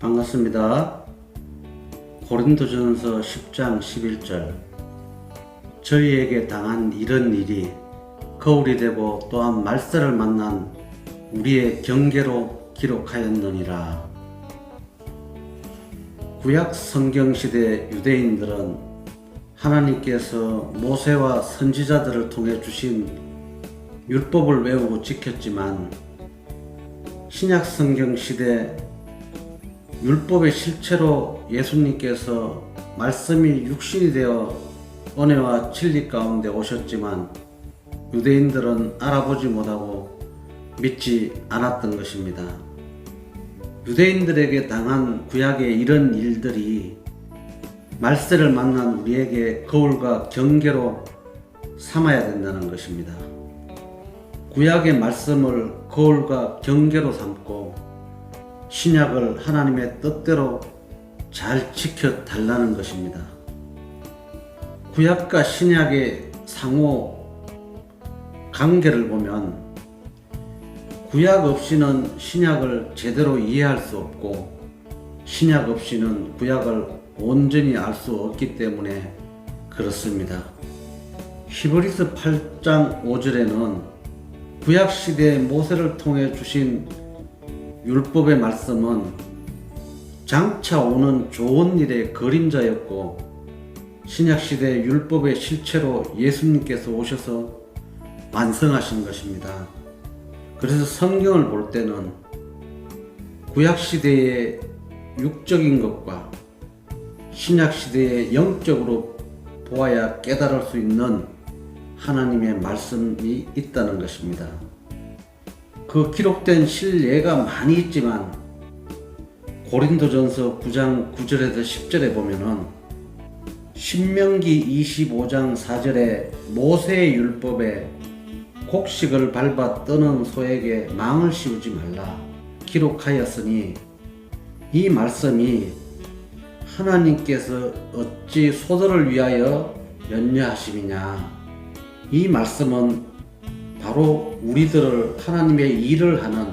반갑습니다. 고린도전서 10장 11절 저희에게 당한 이런 일이 거울이 되고 또한 말세를 만난 우리의 경계로 기록하였느니라. 구약 성경 시대 유대인들은 하나님께서 모세와 선지자들을 통해 주신 율법을 외우고 지켰지만 신약 성경 시대 율법의 실체로 예수님께서 말씀이 육신이 되어 은혜와 진리 가운데 오셨지만 유대인들은 알아보지 못하고 믿지 않았던 것입니다. 유대인들에게 당한 구약의 이런 일들이 말세를 만난 우리에게 거울과 경계로 삼아야 된다는 것입니다. 구약의 말씀을 거울과 경계로 삼고 신약을 하나님의 뜻대로 잘 지켜 달라는 것입니다. 구약과 신약의 상호 관계를 보면 구약 없이는 신약을 제대로 이해할 수 없고 신약 없이는 구약을 온전히 알 수 없기 때문에 그렇습니다. 히브리스 8장 5절에는 구약 시대 모세를 통해 주신 율법의 말씀은 장차 오는 좋은 일의 그림자였고 신약 시대 율법의 실체로 예수님께서 오셔서 완성하신 것입니다. 그래서 성경을 볼 때는 구약 시대의 육적인 것과 신약 시대의 영적으로 보아야 깨달을 수 있는 하나님의 말씀이 있다는 것입니다. 그 기록된 실예가 많이 있지만 고린도전서 9장 9절에서 10절에 보면은 신명기 25장 4절에 모세의 율법에 곡식을 밟아 떠는 소에게 망을 씌우지 말라 기록하였으니 이 말씀이 하나님께서 어찌 소들을 위하여 연려하심이냐? 이 말씀은 바로 우리들을 하나님의 일을 하는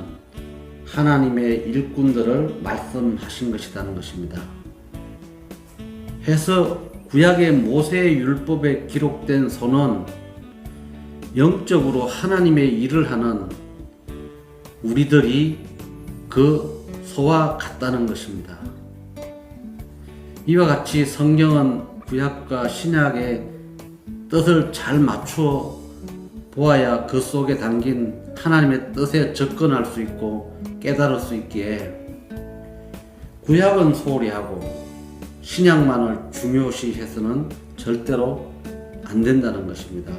하나님의 일꾼들을 말씀하신 것이라는 것입니다. 해서 구약의 모세의 율법에 기록된 소는 영적으로 하나님의 일을 하는 우리들이 그 소와 같다는 것입니다. 이와 같이 성경은 구약과 신약의 뜻을 잘 맞추어 보아야 그 속에 담긴 하나님의 뜻에 접근할 수 있고 깨달을 수 있기에 구약은 소홀히 하고 신약만을 중요시해서는 절대로 안 된다는 것입니다.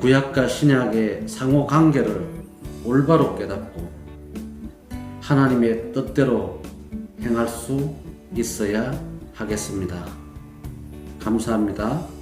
구약과 신약의 상호 관계를 올바로 깨닫고 하나님의 뜻대로 행할 수 있어야 하겠습니다. 감사합니다.